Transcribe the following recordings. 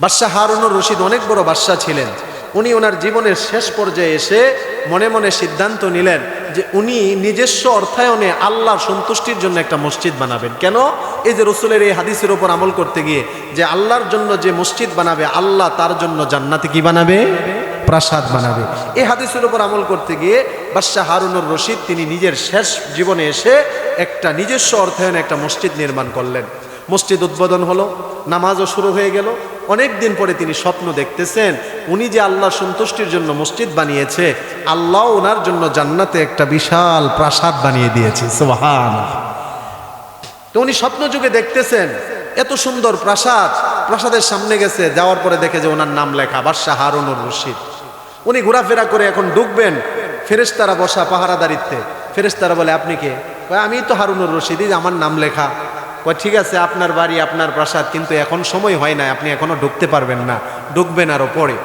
বাদশাহ হারুনুর রশিদ অনেক বড় বাদশাহ ছিলেন। উনি ওনার জীবনের শেষ পর্যায়ে এসে মনে মনে সিদ্ধান্ত নিলেন যে উনি নিজস্ব অর্থায়নে আল্লাহর সন্তুষ্টির জন্য একটা মসজিদ বানাবেন। কেন? এই যে রসুলের এই হাদিসের ওপর আমল করতে গিয়ে যে আল্লাহর জন্য যে মসজিদ বানাবে, আল্লাহ তার জন্য জান্নাতে কি বানাবে? প্রাসাদ বানাবে। এই হাদিসের ওপর আমল করতে গিয়ে বাদশাহ হারুনুর রশিদ তিনি নিজের শেষ জীবনে এসে একটা নিজস্ব অর্থায়নে একটা মসজিদ নির্মাণ করলেন। মসজিদ উদ্বোধন হলো, নামাজও শুরু হয়ে গেল অনেক দিন পরে তিনি স্বপ্ন দেখতেছেন, উনি যে আল্লাহ সন্তুষ্টির জন্য মসজিদ বানিয়েছে, আল্লাহ ওনার জন্য জান্নাতে একটা বিশাল প্রাসাদ বানিয়ে দিয়েছে সোহান তো উনি স্বপ্ন যুগে দেখতেছেন, এত সুন্দর প্রাসাদ, প্রাসাদের সামনে গেছে, যাওয়ার পরে দেখে যে ওনার নাম লেখা, বাদশাহ হারুনুর রশিদ। উনি ঘোরাফেরা করে এখন ঢুকবেন ফেরেশতারা বসা পাহারাদারিত্বে। ফেরেশতারা বলে, আপনি কে? আমি তো হারুনুর রশিদ আমার নাম লেখা। ঠিক আছে, আপনার বাড়ি, আপনার প্রাসাদ, কিন্তু এখন সময় হয় না আপনি এখনও ঢুকতে পারবেন না, ঢুকবেন আরও পরে।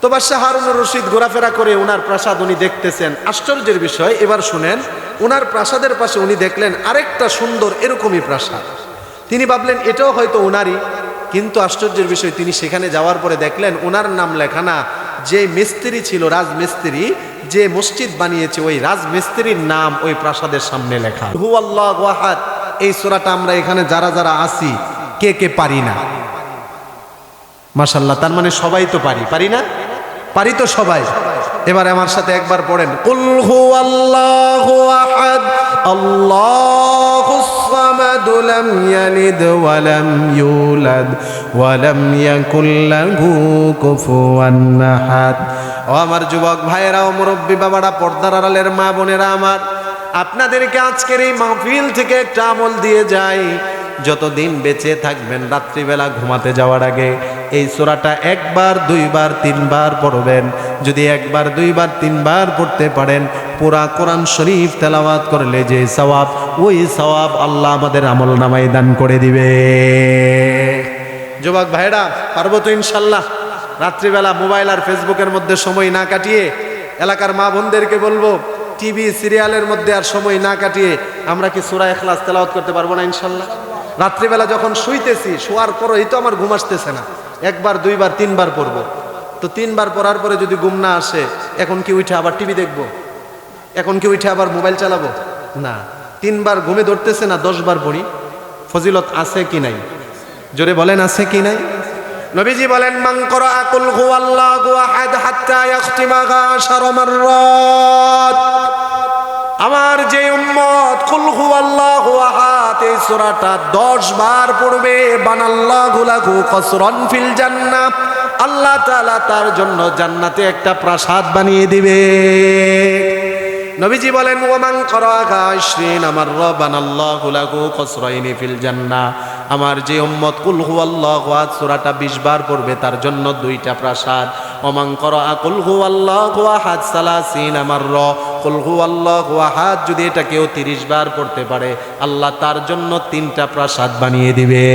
তো বাদশাহ হারুনুর রশিদ ঘোরাফেরা করে ওনার প্রাসাদ উনি দেখতেছেন। আশ্চর্যের বিষয়, এবার শুনেন ওনার প্রাসাদের পাশে উনি দেখলেন আরেকটা সুন্দর, এরকমই প্রাসাদ। তিনি ভাবলেন, এটাও হয়তো ওনারই কিন্তু আশ্চর্যের বিষয়, তিনি সেখানে যাওয়ার পরে দেখলেন ওনার নাম লেখা না, যে মিস্ত্রি ছিল রাজমিস্ত্রি, যে মসজিদ বানিয়েছে, ওই রাজমিস্ত্রির নাম ওই প্রাসাদের সামনে লেখা। হু আল্লাহ এই সোরাটা আমরা এখানে যারা যারা আসি কে কে পারি না? মাশাল্লাহ তার মানে সবাই তো পারি পারি না? পারি তো সবাই। এবার আমার সাথে একবার পড়েন আল্লাহু আমার যুবক ভাইয়েরা মুরব্বী বাবারা, পর্দার আড়ালের মা বোনেরা আমার আপনাদেরকে আজকের এই মাহফিল থেকে একটা আমল দিয়ে যাই। যতদিন বেঁচে থাকবেন, রাত্রিবেলা ঘুমাতে যাওয়ার আগে এই সোরাটা একবার, দুইবার, তিনবার পড়বেন। যদি একবার, দুইবার, তিনবার পড়তে পারেন, পুরা কোরআন শরীফ তেলাওয়াত করলে যে সওয়াব, ওই সওয়াব আল্লাহ আমাদের আমল নামাই দান করে দিবে। যুবক ভাইরা পারব তো ইনশাল্লাহ। রাত্রিবেলা মোবাইল আর ফেসবুকের মধ্যে সময় না কাটিয়ে এলাকার মা বোনদেরকে বলব টিভি সিরিয়ালের মধ্যে আর সময় না কাটিয়ে আমরা কি সুরা এখলাস তেলাওয়াত করতে পারব না ইনশাল্লাহ? রাত্রিবেলা যখন শুইতেছি, শোয়ার পরেই তো আমার ঘুম আসতেছে না। একবার, দুইবার, তিনবার পড়ব। তো তিনবার পড়ার পরে যদি ঘুম না আসে, এখন কি উঠে আবার টিভি দেখব? এখন কি উঠে আবার মোবাইল চালাবো? না। তিনবার ঘুমে ধরতেছে না, দশবার পড়ি। ফজিলত আছে কি নাই? জোরে বলেন, আছে কি নাই? নবীজি বলেন, মান করা আকুল হুয়াল্লাহু আহাদ হাত্তা ইয়াখতিমা গাশার মাররাত। আমার যে উম্মত, কুল হুয়াল্লাহু আহাদ, এই সূরাটা 10 বার পড়বে, বানাল্লাহু লাহু কসরান ফিল জান্নাহ। আল্লাহ তাআলা তার জন্য জান্নাতে একটা প্রাসাদ বানিয়ে দিবে। নবীজি বলেন ওমান করাকা আশরিন, আমার রব্বান আল্লাহু লাহু কসরাইনি ফিল জান্নাহ। আমার যে উম্মত, কুল হুয়াল্লাহু আহাদ সূরাটা 20 বার পড়বে, তার জন্য দুইটা প্রাসাদ। ওমান করা কুল হুয়াল্লাহু আহাদ সালাসিন আমার র কুল হুয়াল্লাহু আহাদ যদি এটা কেউ 30 বার পড়তে পারে, আল্লাহ তার জন্য তিনটা প্রাসাদ বানিয়ে দিবে।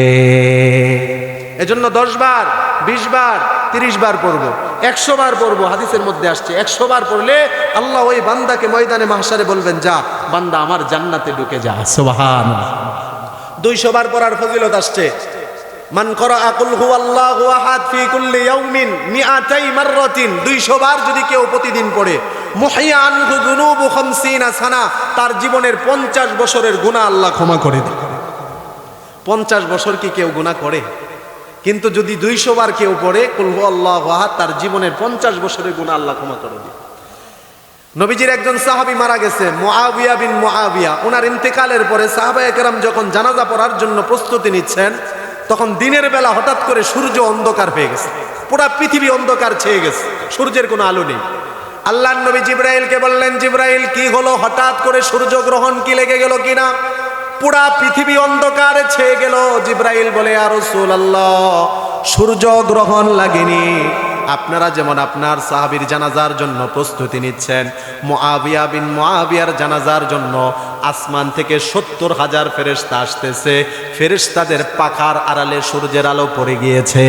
এজন্য দশ বার, বিশ বার তিরিশ বার পড়ব একশো বার পড়ব হাদিসের মধ্যে আসছে একশো বার পড়লে আল্লাহ ওই বান্দাকে ময়দানে মাহসারে বলবেন যা বান্দা আমার জান্নাতে ঢুকে যা। সোহান দুইশো বার পড়ার ফজিলত আসছে মান করা আকুল হু আল্লাহ আহাদ ফি কুল্লি ইয়াউমিন মিআতাই মাররাতিন। 200 বার যদি কেউ প্রতিদিন পড়ে মুহিয়া আনহু যুনুবু 50 সানা। তার জীবনের 50 বছরের গুনাহ আল্লাহ ক্ষমা করে দেয় 50 বছর কি কেউ গুনাহ করে? কিন্তু যদি দুইশো বার কেউ পড়ে কুলহু আল্লাহ আহাদ, তার জীবনের পঞ্চাশ বছরের গুণা আল্লাহ ক্ষমা করে দিয়ে নবীজির একজন সাহাবি মারা গেছে মোয়াবিয়া বিন মোয়াবিয়া ওনার ইন্তেকালের পরে সাহাবা একরাম যখন জানাজা পড়ার জন্য প্রস্তুতি নিচ্ছেন, তখন দিনের বেলা হঠাৎ করে সূর্য অন্ধকার হয়ে গেছে। পুরা পৃথিবী অন্ধকার ছেয়ে গেছে, সূর্যের কোনো আলো নেই। আল্লাহ নবী জিব্রাইলকে বললেন, জিব্রাইল, কি হলো? হঠাৎ করে সূর্য গ্রহণ কি লেগে গেল কিনা? পুরা পৃথিবী অন্ধকারে ছেয়ে গেল। জিব্রাইল বলে আর আল্লাহ সূর্য গ্রহণ লাগেনি। আপনারা যেমন আপনার সাহাবীর জানাজার জন্য প্রস্তুতি নিচ্ছেন, মুআবিয়া বিন মুআবিয়ার জানাজার জন্য আসমান থেকে সত্তর হাজার ফেরেশতা আসতেছে। ফেরেশতাদের পাখার আড়ালে সূর্যের আলো পড়ে গিয়েছে।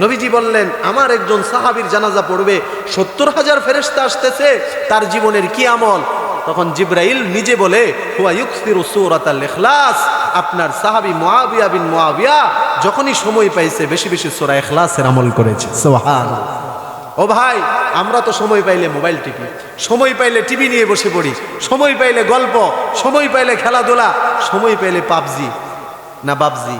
নবীজি বললেন, আমার একজন সাহাবীর জানাজা পড়বে, সত্তর হাজার ফেরেশতা আসতেছে, তার জীবনের কি আমল? তখন জিব্রাইল নিজে বলে, হুয়া আপনার সাহাবি মুআবিয়া বিন মুআবিয়া যখনই সময় পাইছে, বেশি বেশি সূরা ইখলাসের আমল করেছে। সুবহান ও ভাই, আমরা তো সময় পাইলে মোবাইল টিপি সময় পাইলে টিভি নিয়ে বসে পড়ি, সময় পাইলে গল্প, সময় পাইলে খেলাধুলা, সময় পাইলে পাবজি। না বাবজি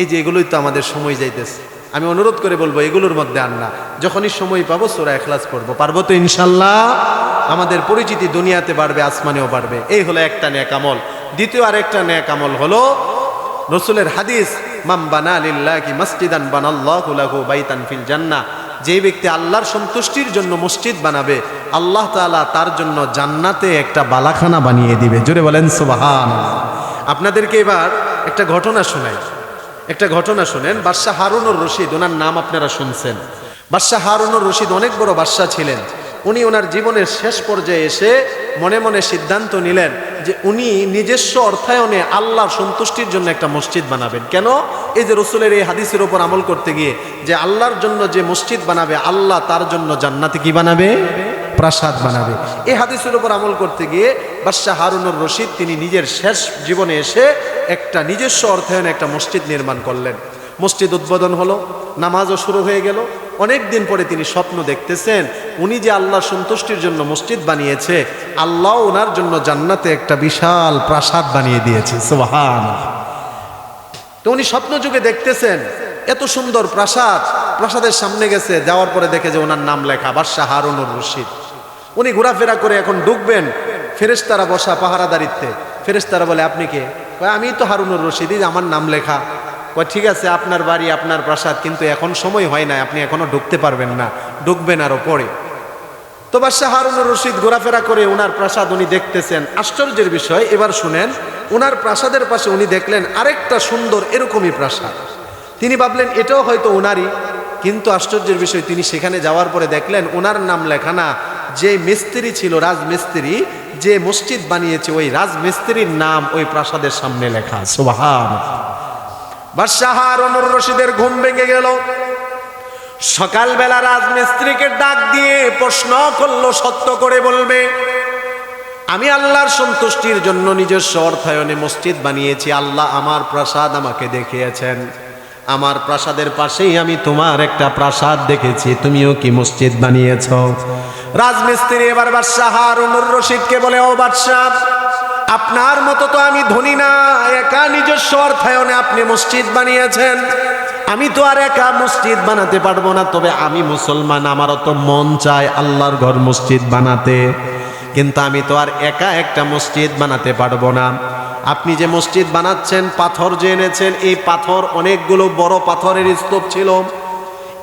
এই যে এগুলোই তো আমাদের সময় যাইতেছে। আমি অনুরোধ করে বলব, এগুলোর মধ্যে আর না। যখনই সময় পাবো, সোরা এখলাস পড়ব। পারব তো ইনশাল্লাহ? আমাদের পরিচিতি দুনিয়াতে বাড়বে, আসমানেও বাড়বে। এই হলো একটা ন্যাক আমল। দ্বিতীয় আরেকটা ন্যাক আমল হলো, রসুলের হাদিস মাম বানা লিল্লাহি মসজিদান বানাল্লাহু লাহু বাইতান ফিল জান্নাহ। যে ব্যক্তি আল্লাহর সন্তুষ্টির জন্য মসজিদ বানাবে, আল্লাহ তাআলা তার জন্য জান্নাতে একটা বালাখানা বানিয়ে দিবে। জোরে বলেন সুবহান আপনাদেরকে এবার একটা ঘটনা শোনাই। একটা ঘটনা শুনেন, বাদশাহ হারুনুর রশিদ, ওনার নাম আপনারা শুনছেন। বাদশাহ হারুনুর রশিদ অনেক বড় বাদশাহ ছিলেন। উনি ওনার জীবনের শেষ পর্যায়ে এসে মনে মনে সিদ্ধান্ত নিলেন যে উনি নিজস্ব অর্থায়নে আল্লাহর সন্তুষ্টির জন্য একটা মসজিদ বানাবেন। কেন? এই যে রসুলের এই হাদিসের ওপর আমল করতে গিয়ে যে আল্লাহর জন্য যে মসজিদ বানাবে, আল্লাহ তার জন্য জান্নাতে কি বানাবে? প্রাসাদ বানাবে। এই হাদিসের উপর আমল করতে গিয়ে বাদশাহ হারুনুর রশিদ, তিনি নিজের শেষ জীবনে এসে একটা নিজস্ব অর্থায়নে একটা মসজিদ নির্মাণ করলেন। মসজিদ উদ্বোধন হলো, নামাজও শুরু হয়ে গেল। অনেক দিন পরে তিনি স্বপ্ন দেখতেছেন, উনি যে আল্লাহ সন্তুষ্টির জন্য মসজিদ বানিয়েছে, আল্লাহ ওনার জন্য জান্নাতে একটা বিশাল প্রাসাদ বানিয়ে দিয়েছে। সোহান তো উনি স্বপ্ন যুগে দেখতেছেন, এত সুন্দর প্রাসাদ, প্রাসাদের সামনে গেছে, যাওয়ার পরে দেখে যে ওনার নাম লেখা, বাদশাহ হারুনুর রশিদ। উনি ঘোরাফেরা করে এখন ঢুকবেন ফেরেশতারা বসা পাহারাদারিত্বে। ফেরেশতারা বলে, আপনি কে? কয়, আমি তো হারুনুর রশিদি আমার নাম লেখা। কয় ঠিক আছে আপনার বাড়ি আপনার প্রাসাদ কিন্তু এখন সময় হয় না আপনি এখনও ঢুকতে পারবেন না ঢুকবেন আরও পরে। তো বাদশাহ হারুনুর রশিদ ঘোরাফেরা করে ওনার প্রাসাদ উনি দেখতেছেন। আশ্চর্যের বিষয় এবার শুনেন ওনার প্রাসাদের পাশে উনি দেখলেন আরেকটা সুন্দর এরকমই প্রাসাদ। তিনি ভাবলেন এটাও হয়তো ওনারই কিন্তু আশ্চর্যের বিষয় তিনি সেখানে যাওয়ার পরে দেখলেন ওনার নাম লেখা না যে মিস্ত্রি ছিল রাজমিস্ত্রি যে মসজিদ বানিয়েছে, ওই রাজমিস্ত্রির নাম ওই প্রাসাদের সামনে লেখা সুবহান বাদশাহ হারুনুর রশিদের ঘুম ভেঙে গেল। সকালবেলা রাজমিস্ত্রিকে ডাক দিয়ে প্রশ্ন করল, সত্য করে বলবে, আমি আল্লাহর সন্তুষ্টির জন্য নিজস্ব অর্থায়নে মসজিদ বানিয়েছি, আল্লাহ আমার প্রাসাদ আমাকে দেখিয়েছেন। আমার প্রাসাদের পাশেই আমি তোমার একটা প্রাসাদ দেখেছি। তুমিও কি মসজিদ বানিয়েছ? রাজমিস্ত্রি এবার বাদশাহ হারুনুর রশিদকে বলে, ও বাদশাহ, আপনার মতো তো আমি ধনী না, একা নিজস্ব অর্থায়নে আপনি মসজিদ বানিয়েছেন। আমি তো আর একা মসজিদ বানাতে পারব না, তবে আমি মুসলমান, আমারও তো মন চায় আল্লাহর ঘর মসজিদ বানাতে। কিন্তু আমি তো আর একা একটা মসজিদ বানাতে পারব না। আপনি যে মসজিদ বানাচ্ছেন, পাথর যে এনেছেন, এই পাথর অনেকগুলো বড় পাথরের স্তূপ ছিল।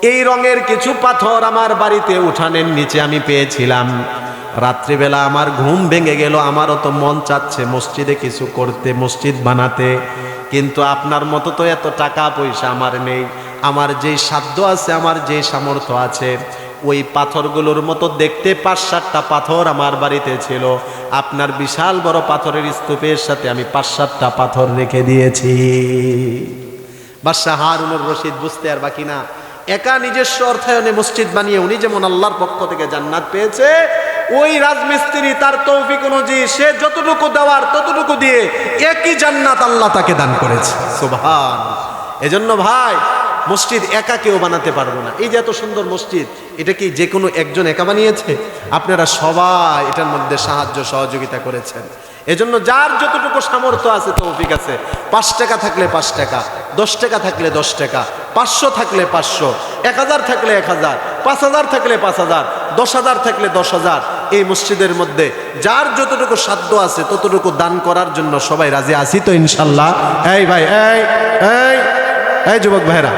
এই রঙের কিছু পাথর আমার বাড়িতে উঠানের নিচে আমি পেয়েছিলাম। রাত্রিবেলা আমার ঘুম ভেঙে গেল, আমারও তো মন চাচ্ছে মসজিদে কিছু করতে, মসজিদ বানাতে। কিন্তু আপনার মতো তো এত টাকা পয়সা আমার নেই। আমার যেই সাধ্য আছে, আমার যে সামর্থ্য আছে, ওই পাথরগুলোর মতো দেখতে পাঁচ সাতটা পাথর আমার বাড়িতে ছিল। আপনার বিশাল বড় পাথরের স্তূপের সাথে আমি পাঁচ সাতটা পাথর রেখে দিয়েছি। বাদশাহ হারুনুর রশিদ বুঝতে আর বাকি না। একা নিজস্ব অর্থায়নে মসজিদ বানিয়ে উনি যেমন আল্লাহর পক্ষ থেকে জান্নাত পেয়েছে, ওই রাজমিস্ত্রি তার তৌফিক অনুযায়ী সে যতটুকু দেওয়ার ততটুকু দিয়ে একই জান্নাত আল্লাহ তাকে দান করেছে। সুবহান। এজন্য ভাই মসজিদ একা কেউ বানাতে পারব না। এই যে এত সুন্দর মসজিদ, এটা কি যে কোনো একজন একা বানিয়েছে? আপনারা সবাই এটার মধ্যে সাহায্য, সহযোগিতা করেছেন। এজন্য যার যতটুকু সামর্থ্য আছে, তৌফিক আছে। পাঁচ টাকা থাকলে পাঁচ টাকা, দশ টাকা থাকলে দশ টাকা, পাঁচশো থাকলে পাঁচশো, এক হাজার থাকলে এক হাজার, পাঁচ হাজার থাকলে পাঁচ হাজার, দশ হাজার থাকলে দশ হাজার, এই মসজিদের মধ্যে যার যতটুকু সাধ্য আছে, ততটুকু দান করার জন্য সবাই রাজি আছি তো ইনশাল্লাহ। এই ভাই, এই এই। এই যুবক ভাইরা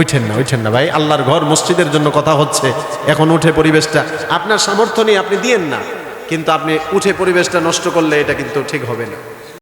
উঠেন না উঠেন না ভাই, আল্লাহর ঘর মসজিদের জন্য কথা হচ্ছে। এখন উঠে পরিবেশটা, আপনার সামর্থ্য নেই আপনি দিয়েন না, কিন্তু আপনি উঠে পরিবেশটা নষ্ট করলে এটা কিন্তু ঠিক হবে না।